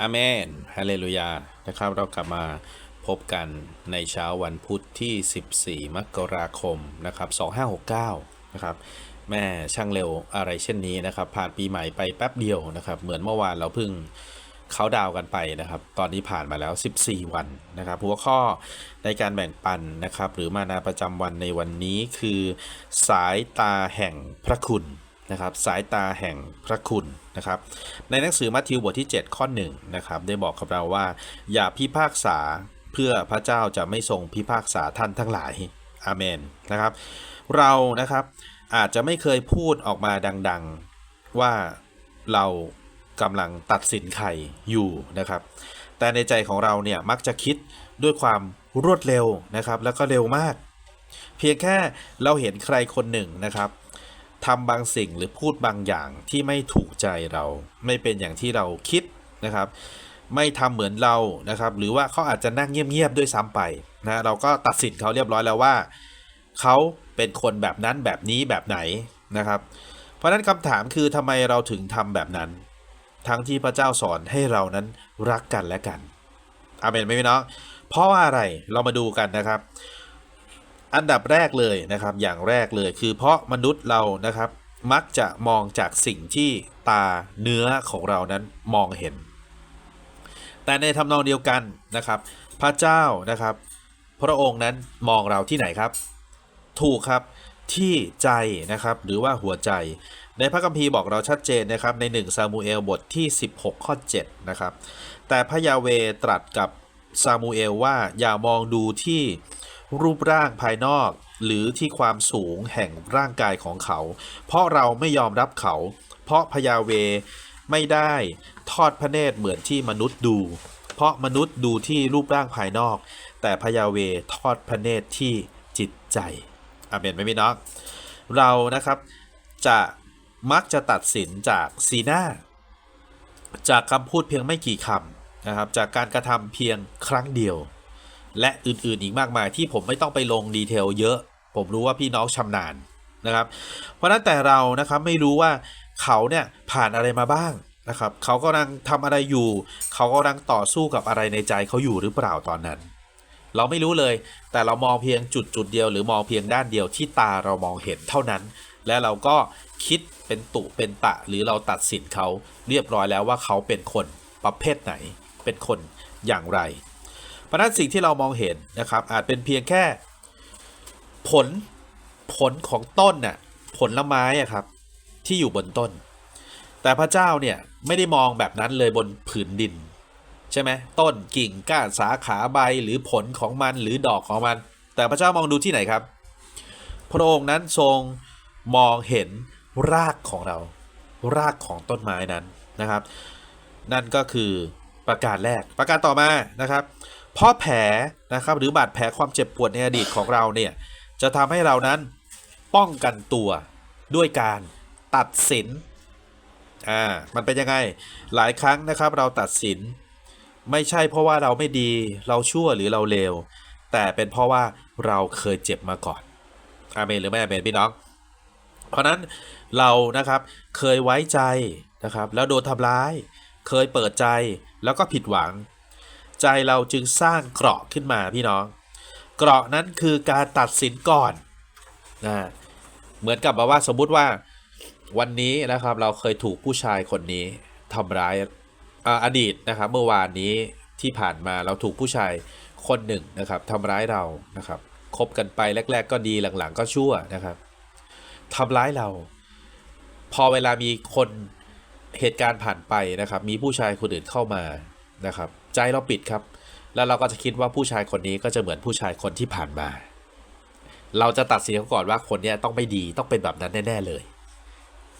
อาเมนฮาเลลูยา นะครับ เรากลับมาพบกันในเช้าวันพุธที่ 14 มกราคม นะครับ 2569 นะครับ แม่ช่างเร็วอะไรเช่นนี้นะครับ ผ่านปีใหม่ไปแป๊บเดียวนะครับ เหมือนเมื่อวานเราเพิ่งเขาดาวกันไปนะครับ ตอนนี้ผ่านมาแล้ว 14 วันนะครับ หัวข้อในการแบ่งปันนะครับ หรือมานาประจำวันในวันนี้คือ สายตาแห่งพระคุณ นะครับสายตาแห่งพระคุณนะครับในหนังสือมัทธิวบทที่ 7 ข้อ1นะครับได้บอกกับเราว่า อย่าพิพากษาเพื่อพระเจ้าจะไม่ทรงพิพากษาท่านทั้งหลายอาเมนนะครับเรานะครับอาจจะไม่เคยพูดออกมาดังๆว่าเรากำลังตัดสินใครอยู่นะครับ แต่ในใจของเราเนี่ยมักจะคิดด้วยความรวดเร็วนะครับ แล้วก็เร็วมาก เพียงแค่เราเห็นใครคนหนึ่งนะครับ ทำบางสิ่งหรือพูดบางอย่างที่ไม่ถูกใจเรา ไม่เป็นอย่างที่เราคิดนะครับ ไม่ทำเหมือนเรานะครับ หรือว่าเขาอาจจะนั่งเงียบๆด้วยซ้ำไปนะเราก็ตัดสินเขาเรียบร้อยแล้วว่าเขาเป็นคนแบบนั้นแบบนี้แบบไหนนะครับ เพราะฉะนั้นคำถามคือทำไมเราถึงทำแบบนั้น ทั้งที่พระเจ้าสอนให้เรานั้นรักกันและกันอาเมนไหมพี่น้องเพราะว่าอะไรเรามาดูกันนะครับ อันดับแรกเลยนะครับ อย่างแรกเลยคือเพราะมนุษย์เรานะครับ มักจะมองจากสิ่งที่ตาเนื้อของเรานั้นมองเห็น แต่ในทำนองเดียวกันนะครับ พระเจ้านะครับ พระองค์นั้นมองเราที่ไหนครับ ถูกครับที่ใจนะครับหรือว่าหัวใจ ในพระคัมภีร์บอกเราชัดเจนนะครับใน1ซามูเอลบทที่ 16 ข้อ 7 นะครับ แต่พระยาเวตรัสกับซามูเอลว่าอย่ามองดูที่ รูปร่างภายนอก หรือที่ความสูงแห่งร่างกายของเขา เพราะเราไม่ยอมรับเขา เพราะพยาเวไม่ได้ทอดพระเนตรเหมือนที่มนุษย์ดู เพราะมนุษย์ดูที่รูปร่างภายนอก แต่พยาเวทอดพระเนตรที่จิตใจอาเมนไหมพี่น้องเรานะครับจะมักจะตัดสินจากสีหน้า จากคำพูดเพียงไม่กี่คำนะครับจากการกระทำเพียงครั้งเดียว และอื่นๆอีกมากมายที่ผมไม่ต้องไปลงดีเทลเยอะ ผมรู้ว่าพี่น้องชำนาญนะครับ เพราะนั้นแต่เรานะครับไม่รู้ว่าเขาเนี่ยผ่านอะไรมาบ้างนะครับ เขากำลังทำอะไรอยู่ เขากำลังต่อสู้กับอะไรในใจเขาอยู่หรือเปล่าตอนนั้น เราไม่รู้เลย แต่เรามองเพียงจุดจุดเดียวหรือมองเพียงด้านเดียวที่ตาเรามองเห็นเท่านั้น และเราก็คิดเป็นตุเป็นตะ หรือเราตัดสินเขาเรียบร้อยแล้วว่าเขาเป็นคนประเภทไหน เป็นคนอย่างไร เพราะนั้นสิ่งที่เรามองเห็นนะครับ อาจเป็นเพียงแค่ผลผลของต้นน่ะผลละไม้อะครับ ที่อยู่บนต้น แต่พระเจ้าเนี่ยไม่ได้มองแบบนั้นเลยบนผืนดิน ใช่ไหมต้นกิ่งก้านสาขาใบหรือผลของมันหรือดอกของมัน แต่พระเจ้ามองดูที่ไหนครับ พระองค์นั้นทรงมองเห็นรากของเรา รากของต้นไม้นั้นนะครับ นั่นก็คือประการแรกประการต่อมานะครับ เพราะแผลนะครับหรือบาดแผลความเจ็บปวดในอดีตของเราเนี่ยจะทำให้เรานั้นป้องกันตัวด้วยการตัดสินอ่ามันเป็นยังไงหลายครั้งนะครับเราตัดสิน ไม่ใช่เพราะว่าเราไม่ดีเราชั่วหรือเราเลวแต่เป็นเพราะว่าเราเคยเจ็บมาก่อนอาเมนหรือไม่อาเมนพี่น้อง เพราะนั้นเรานะครับเคยไว้ใจนะครับแล้วโดนทำร้าย เคยเปิดใจแล้วก็ผิดหวัง ใจเราจึงสร้างเกราะขึ้นมาพี่น้อง เกราะนั้นคือการตัดสินก่อนนะเหมือนกับแบบว่าสมมุติว่าวันนี้นะครับเราเคยถูกผู้ชายคนนี้ทำร้ายอ่าอดีตนะครับ เมื่อวานนี้ที่ผ่านมาเราถูกผู้ชายคนหนึ่งนะครับทำร้ายเรานะครับคบกันไปแรก ๆ ก็ดีหลังๆ ก็ชั่วนะครับทำร้ายเรา พอเวลามีคนเหตุการณ์ผ่านไปนะครับ มีผู้ชายคนอื่นเข้ามา นะครับ ใจเราปิดครับ แล้วเราก็จะคิดว่าผู้ชายคนนี้ก็จะเหมือนผู้ชายคนที่ผ่านมา เราจะตัดสินเขาก่อนว่าคนนี้ต้องไม่ดีต้องเป็นแบบนั้นแน่ๆเลย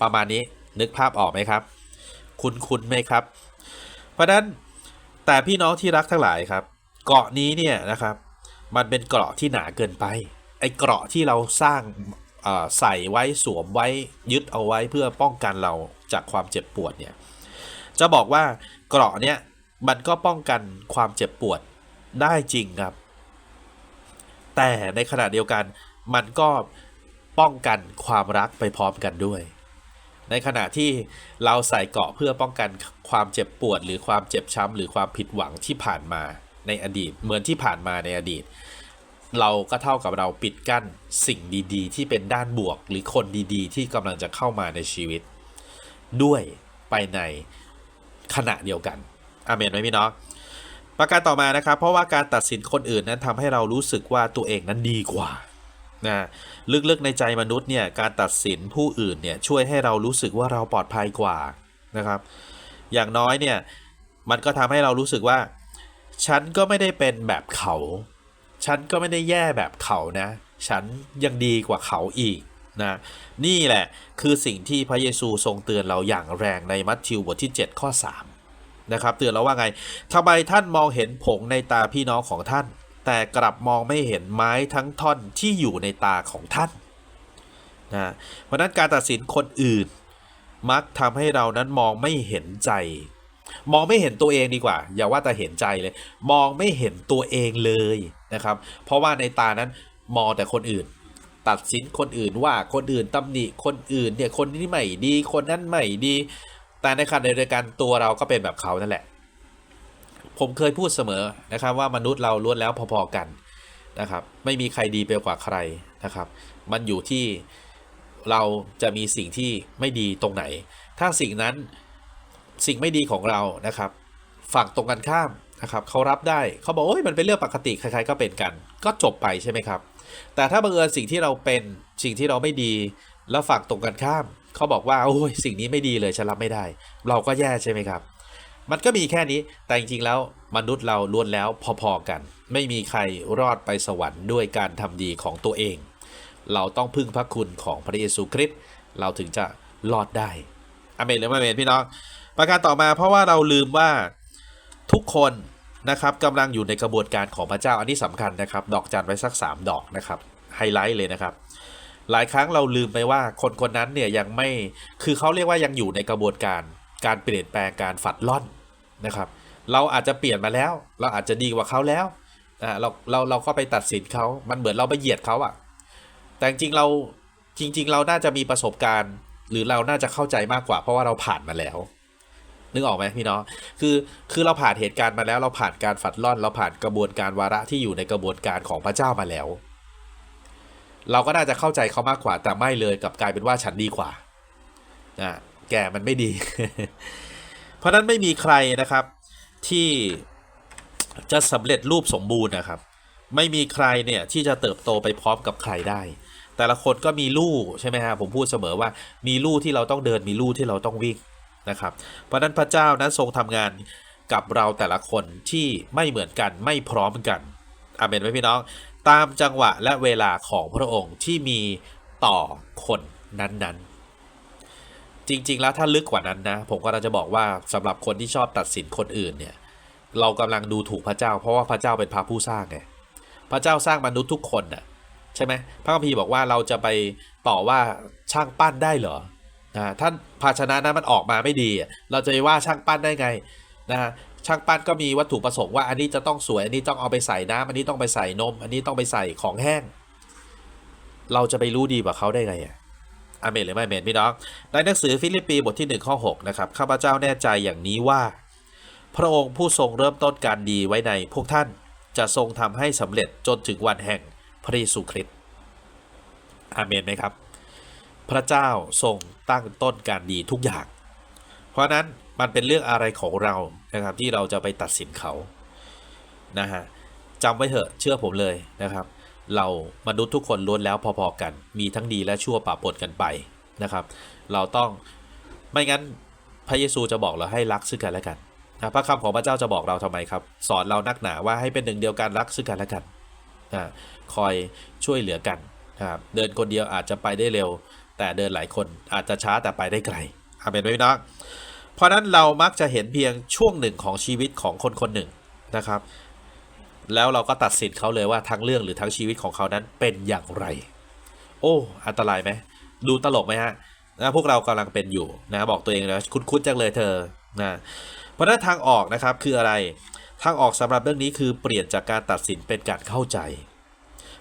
ประมาณนี้นึกภาพออกไหมครับ คุ้นคุ้นไหมครับ เพราะนั้นแต่พี่น้องที่รักทั้งหลายครับ เกาะนี้เนี่ยนะครับ มันเป็นเกราะที่หนาเกินไป ไอ้เกราะที่เราสร้างใส่ไว้สวมไว้ยึดเอาไว้เพื่อป้องกันเราจากความเจ็บปวดเนี่ยจะบอกว่าเกราะเนี้ย มันก็ป้องกันความเจ็บปวดได้จริงครับ แต่ในขณะเดียวกันมันก็ป้องกันความรักไปพร้อมกันด้วย ในขณะที่เราใส่เกาะเพื่อป้องกันความเจ็บปวด หรือความเจ็บช้ำหรือความผิดหวังที่ผ่านมาในอดีต เหมือนที่ผ่านมาในอดีต เราก็เท่ากับเราปิดกั้นสิ่งดีๆ ที่เป็นด้านบวก หรือคนดีๆ ที่กำลังจะเข้ามาในชีวิต ด้วยไปในขณะเดียวกัน อาเมนไหมพี่น้องประการต่อมานะครับ เพราะว่าการตัดสินคนอื่นนั้นทำให้เรารู้สึกว่าตัวเองนั้นดีกว่านะลึกๆในใจมนุษย์เนี่ยการตัดสินผู้อื่นเนี่ยช่วยให้เรารู้สึกว่าเราปลอดภัยกว่านะครับ อย่างน้อยเนี่ยมันก็ทำให้เรารู้สึกว่า ฉันก็ไม่ได้เป็นแบบเขา ฉันก็ไม่ได้แย่แบบเขานะ ฉันยังดีกว่าเขาอีกนะนี่แหละคือสิ่งที่พระเยซูทรงเตือนเราอย่างแรงในมัทธิวบทที่ 7 ข้อ 3 นะครับ เตือนเราว่าไงทำไมท่านมองเห็นผงในตาพี่น้องของท่าน แต่กลับมองไม่เห็นไม้ทั้งท่อนที่อยู่ในตาของท่านนะเพราะนั้นการตัดสินคนอื่น มักทำให้เรานั้นมองไม่เห็นใจ มองไม่เห็นตัวเองดีกว่า อย่าว่าแต่เห็นใจเลย มองไม่เห็นตัวเองเลยนะครับ เพราะว่าในตานั้นมองแต่คนอื่น ตัดสินคนอื่นว่าคนอื่นตำหนิคนอื่นเนี่ยคนนี้ไม่ดีคนนั้นไม่ดี แต่ในขณะเดียวกันตัวเราก็เป็นแบบเขานั่นแหละ ผมเคยพูดเสมอนะครับ ว่ามนุษย์เราล้วนแล้วพอๆกันนะครับ ไม่มีใครดีไปกว่าใครนะครับ มันอยู่ที่เราจะมีสิ่งที่ไม่ดีตรงไหน ถ้าสิ่งนั้นสิ่งไม่ดีของเรานะครับ ฝั่งตรงกันข้ามนะครับเขารับได้เขาบอกโอ้ยมันเป็นเรื่องปกติใครๆก็เป็นกัน ก็จบไปใช่ไหมครับ แต่ถ้าบังเอิญสิ่งที่เราเป็นสิ่งที่เราไม่ดีแล้วฝั่งตรงกันข้าม เขาบอกว่าโอ้ยสิ่งนี้ไม่ดีเลยฉันรับไม่ได้ เราก็แย่ใช่ไหมครับ มันก็มีแค่นี้แต่จริงๆแล้วมนุษย์เราล้วนแล้วพอๆกัน ไม่มีใครรอดไปสวรรค์ด้วยการทำดีของตัวเอง เราต้องพึ่งพระคุณของพระเยซูคริสต์เราถึงจะรอดได้อเมนหรือไม่อเมนพี่น้องประการต่อมาเพราะว่าเราลืมว่าทุกคนนะครับกำลังอยู่ในกระบวนการของพระเจ้าอันนี้สำคัญนะครับ ดอกจันไว้สัก 3 ดอกนะครับไฮไลท์เลยนะครับ หลายครั้งเราลืมไปว่าคนคนนั้นเนี่ยยังไม่คือเขาเรียกว่ายังอยู่ในกระบวนการการเปลี่ยนแปลงการฝัดล่อนนะครับ เราอาจจะเปลี่ยนมาแล้ว เราอาจจะดีกว่าเขาแล้วนะเราเราเราก็ไปตัดสินเขามันเหมือนเราไปเหยียดเขาอะแต่จริงเราจริง ๆ เราน่าจะมีประสบการณ์ หรือเราน่าจะเข้าใจมากกว่า เพราะว่าเราผ่านมาแล้วนึกออกไหมพี่น้อง คือ คือเราผ่านเหตุการณ์มาแล้ว เราผ่านการฝัดล่อน เราผ่านกระบวนการวาระที่อยู่ในกระบวนการของพระเจ้ามาแล้ว เราก็น่าจะเข้าใจเขามากกว่า แต่ไม่เลยกับกลายเป็นว่าฉันดีกว่านะแกมันไม่ดี เพราะนั้นไม่มีใครนะครับที่จะสำเร็จรูปสมบูรณ์นะครับ ไม่มีใครเนี่ยที่จะเติบโตไปพร้อมกับใครได้ แต่ละคนก็มีลู่ใช่ไหมฮะผมพูดเสมอว่ามีลู่ที่เราต้องเดินมีลู่ที่เราต้องวิ่งนะครับ เพราะนั้นพระเจ้านั้นทรงทำงานกับเราแต่ละคนที่ไม่เหมือนกันไม่พร้อมกันอาเมนไหมพี่น้อง ตามจังหวะและเวลาของพระองค์ที่มีต่อคนนั้นๆ จริง ๆ แล้วถ้าลึกกว่านั้นนะ ผมก็จะบอกว่าสำหรับคนที่ชอบตัดสินคนอื่นเนี่ย เรากำลังดูถูกพระเจ้า เพราะว่าพระเจ้าเป็นพระผู้สร้างไง พระเจ้าสร้างมนุษย์ทุกคนน่ะใช่ไหมพระคัมภีร์บอกว่าเราจะไปต่อว่าช่างปั้นได้เหรอนะท่านภาชนะนั้นมันออกมาไม่ดี เราจะไปว่าช่างปั้นได้ไงนะฮะ ช่างปั้นก็มีวัตถุประสงค์ว่าอันนี้จะต้องสวย อันนี้ต้องเอาไปใส่น้ำอันนี้ต้องไปใส่นม อันนี้ต้องไปใส่ของแห้ง เราจะไปรู้ดีกว่าเขาได้ไงอะอาเมนหรือไม่อเมนพี่น้อง ในหนังสือฟิลิปปีบทที่1ข้อ6นะครับข้าพเจ้าแน่ใจอย่างนี้ว่า พระองค์ผู้ทรงเริ่มต้นการดีไว้ในพวกท่าน จะทรงทำให้สำเร็จจนถึงวันแห่งพระเยซูคริสต์อาเมนไหมครับ พระเจ้าทรงตั้งต้นการดีทุกอย่าง เพราะนั้น มันเป็นเรื่องอะไรของเรานะครับ ที่เราจะไปตัดสินเขานะฮะจำไว้เถอะเชื่อผมเลยนะครับ เรามนุษย์ทุกคนล้วนแล้วพอๆกัน มีทั้งดีและชั่วปะปนกันไปนะครับ เราต้องไม่งั้นพระเยซูจะบอกเราให้รักซึ่งกันและกันนะพระคำของพระเจ้าจะบอกเราทำไมครับ สอนเรานักหนาว่าให้เป็นหนึ่งเดียวกันรักซึ่งกันและกันนะคอยช่วยเหลือกันนะครับเดินคนเดียวอาจจะไปได้เร็ว แต่เดินหลายคนอาจจะช้าแต่ไปได้ไกลอาเมนไหมพี่น้อง เพราะนั้นเรามักจะเห็นเพียงช่วงหนึ่งของชีวิตของคนคนหนึ่งนะครับ แล้วเราก็ตัดสินเขาเลยว่าทั้งเรื่องหรือทั้งชีวิตของเขานั้นเป็นอย่างไร โอ้ อันตรายไหมดูตลกไหมฮะนะพวกเรากำลังเป็นอยู่นะบอกตัวเองนะคุ้นๆจังเลยเธอนะเพราะนั้นทางออกนะครับคืออะไร ทางออกสำหรับเรื่องนี้คือเปลี่ยนจากการตัดสินเป็นการเข้าใจ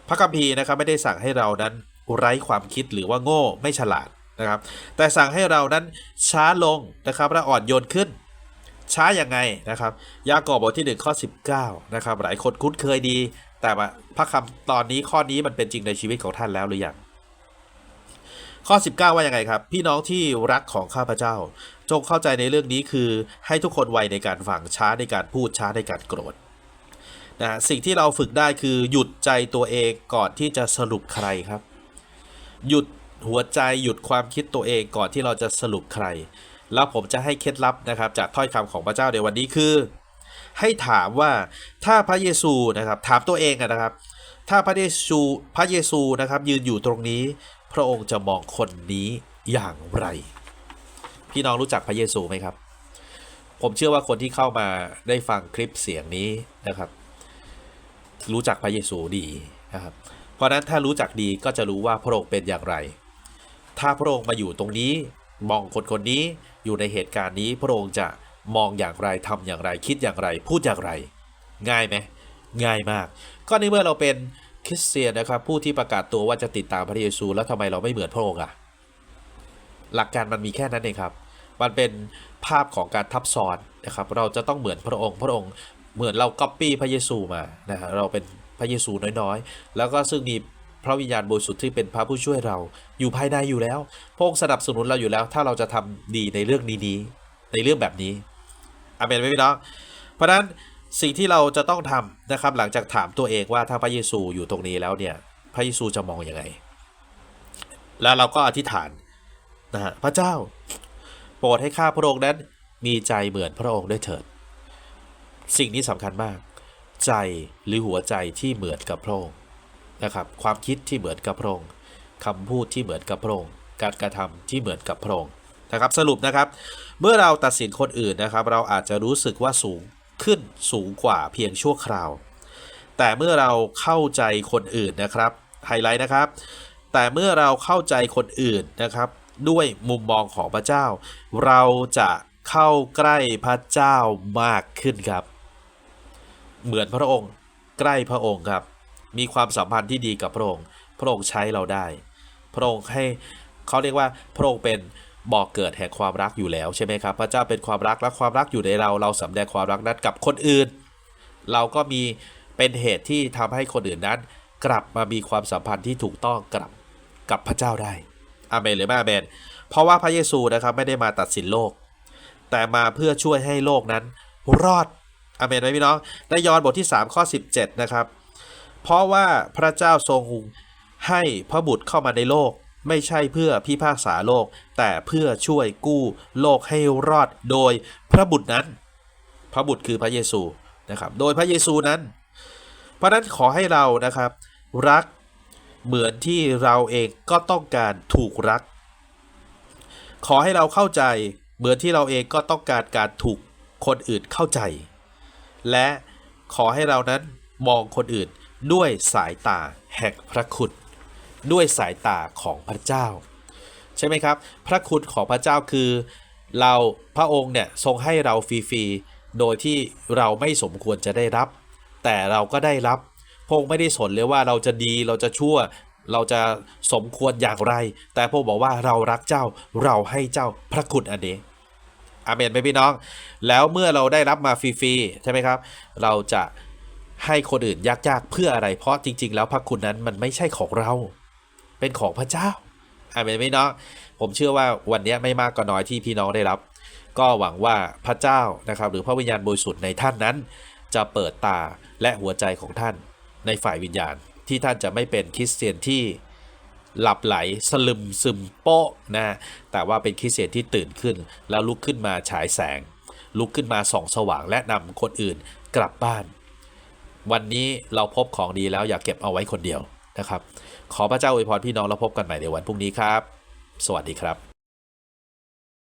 พระคัมภีร์นะครับไม่ได้สั่งให้เรานั้นไร้ความคิดหรือว่าโง่ไม่ฉลาด นะครับ แต่สั่งให้เรานั้นช้าลงนะครับและอ่อนโยนขึ้น ช้ายังไงนะครับ ยากอบบทที่1ข้อ19นะครับหลายคนคุ้นเคยดี แต่พระคำตอนนี้ข้อนี้มันเป็นจริงในชีวิตของท่านแล้วหรือยังข้อ 19 ว่ายังไงครับ พี่น้องที่รักของข้าพเจ้า จงเข้าใจในเรื่องนี้คือให้ทุกคนไวในการฟังช้าในการพูดช้าในการโกรธนะสิ่งที่เราฝึกได้คือหยุดใจตัวเองก่อนที่จะสรุปใครครับ หยุด หัวใจหยุดความคิดตัวเองก่อนที่เราจะสรุปใคร แล้วผมจะให้เคล็ดลับนะครับ จากถ้อยคำของพระเจ้าในวันนี้คือ ให้ถามว่าถ้าพระเยซูนะครับ ถามตัวเองนะครับ ถ้าพระเยซูพระเยซูนะครับ ยืนอยู่ตรงนี้ พระองค์จะมองคนนี้อย่างไร พี่น้องรู้จักพระเยซูไหมครับ ผมเชื่อว่าคนที่เข้ามาได้ฟังคลิปเสียงนี้นะครับ รู้จักพระเยซูดีนะครับเพราะนั้นถ้ารู้จักดีก็จะรู้ว่าพระองค์เป็นอย่างไร ถ้าพระองค์มาอยู่ตรงนี้ มองคนคนนี้อยู่ในเหตุการณ์นี้พระองค์จะมองอย่างไรทำอย่างไรคิดอย่างไร พูดอย่างไร ง่ายไหมง่ายมาก ก็ในเมื่อเราเป็นคริสเตียนนะครับ ผู้ที่ประกาศตัวว่าจะติดตามพระเยซู แล้วทำไมเราไม่เหมือนพระองค์อะหลักการมันมีแค่นั้นเองครับ มันเป็นภาพของการทับซ้อนนะครับ เราจะต้องเหมือนพระองค์ พระองค์เหมือนเราก๊อปปี้พระเยซูมานะฮะเราเป็นพระเยซูน้อยๆ แล้วก็ซึ่งมี พระวิญญาณบริสุทธิ์ที่เป็นพระผู้ช่วยเราอยู่ภายในอยู่แล้วพระองค์สนับสนุนเราอยู่แล้ว ถ้าเราจะทำดีในเรื่องนี้นี้ในเรื่องแบบนี้อาเมนไหมพี่น้องเพราะฉะนั้นสิ่งที่เราจะต้องทำนะครับ หลังจากถามตัวเองว่าถ้าพระเยซูอยู่ตรงนี้แล้วเนี่ยพระเยซูจะมองอยังไง แล้วเราก็อธิษฐานนะฮะพระเจ้า โปรดให้ข้าพระองค์นั้นมีใจเหมือนพระองค์ด้วยเถิด สิ่งนี้สำคัญมาก ใจหรือหัวใจที่เหมือนกับพระองค์ นะครับความคิดที่เหมือนกับพระองค์คำพูดที่เหมือนกับพระองค์การกระทำที่เหมือนกับพระองค์นะครับสรุปนะครับ เมื่อเราตัดสินคนอื่นนะครับ เราอาจจะรู้สึกว่าสูงขึ้นสูงกว่าเพียงชั่วคราว แต่เมื่อเราเข้าใจคนอื่นนะครับไฮไลท์นะครับ แต่เมื่อเราเข้าใจคนอื่นนะครับ ด้วยมุมมองของพระเจ้า เราจะเข้าใกล้พระเจ้ามากขึ้นครับ เหมือนพระองค์ใกล้พระองค์ครับ มีความสัมพันธ์ที่ดีกับพระองค์ พระองค์ใช้เราได้ พระองค์ให้เขาเรียกว่าพระองค์เป็นบ่อกเกิดแห่งความรักอยู่แล้วใช่ไหมครับ พระเจ้าเป็นความรักและความรักอยู่ในเรา เราสำแดงความรักนั้นกับคนอื่น เราก็มีเป็นเหตุที่ทำให้คนอื่นนั้น กลับมามีความสัมพันธ์ที่ถูกต้องกลับกับพระเจ้าได้อาเมนหรือไม่อาเมน เพราะว่าพระเยซูนะครับไม่ได้มาตัดสินโลก แต่มาเพื่อช่วยให้โลกนั้นรอดอาเมนไหมพี่น้องในยอห์นบทที่ 3 ข้อ 17 นะครับ เพราะว่าพระเจ้าทรงให้พระบุตรเข้ามาในโลก ไม่ใช่เพื่อพิพากษาโลก แต่เพื่อช่วยกู้โลกให้รอดโดยพระบุตรนั้น พระบุตรคือพระเยซูนะครับ โดยพระเยซูนั้น เพราะฉะนั้นขอให้เรานะครับ รักเหมือนที่เราเองก็ต้องการถูกรัก ขอให้เราเข้าใจเหมือนที่เราเองก็ต้องการการถูกคนอื่นเข้าใจ และขอให้เรานั้นมองคนอื่น ด้วยสายตาแห่งพระคุณ ด้วยสายตาของพระเจ้า ใช่ไหมครับ พระคุณของพระเจ้าคือ เราพระองค์เนี่ยทรงให้เราฟรีๆโดยที่เราไม่สมควรจะได้รับ แต่เราก็ได้รับพระองค์ไม่ได้สนเลยว่าเราจะดีเราจะชั่วเราจะสมควรอย่างไร แต่พระองค์บอกว่าเรารักเจ้าเราให้เจ้าพระคุณอันนี้อาเมนไหมพี่น้อง แล้วเมื่อเราได้รับมาฟรีๆใช่ไหมครับ เราจะ ให้คนอื่นยากๆ เพื่ออะไร เพราะจริง ๆ แล้วพระคุณนั้นมันไม่ใช่ของเรา เป็นของพระเจ้าอาเมนไหมน้องผมเชื่อว่าวันนี้ไม่มากก็น้อยที่พี่น้องได้รับ ก็หวังว่าพระเจ้านะครับ หรือพระวิญญาณบริสุทธิ์ในท่านนั้น จะเปิดตาและหัวใจของท่านในฝ่ายวิญญาณ ที่ท่านจะไม่เป็นคริสเตียนที่หลับไหลสลึมซึมโป๊ะนะแต่ว่าเป็นคริสเตียนที่ตื่นขึ้น แล้วลุกขึ้นมาฉายแสง ลุกขึ้นมาส่องสว่างและนำคนอื่นกลับบ้าน วันนี้เราพบของดีแล้วอย่าเก็บเอาไว้คนเดียวนะครับ ขอพระเจ้าอวยพรพี่น้องแล้วพบกันใหม่ในวันพรุ่งนี้ครับ สวัสดีครับ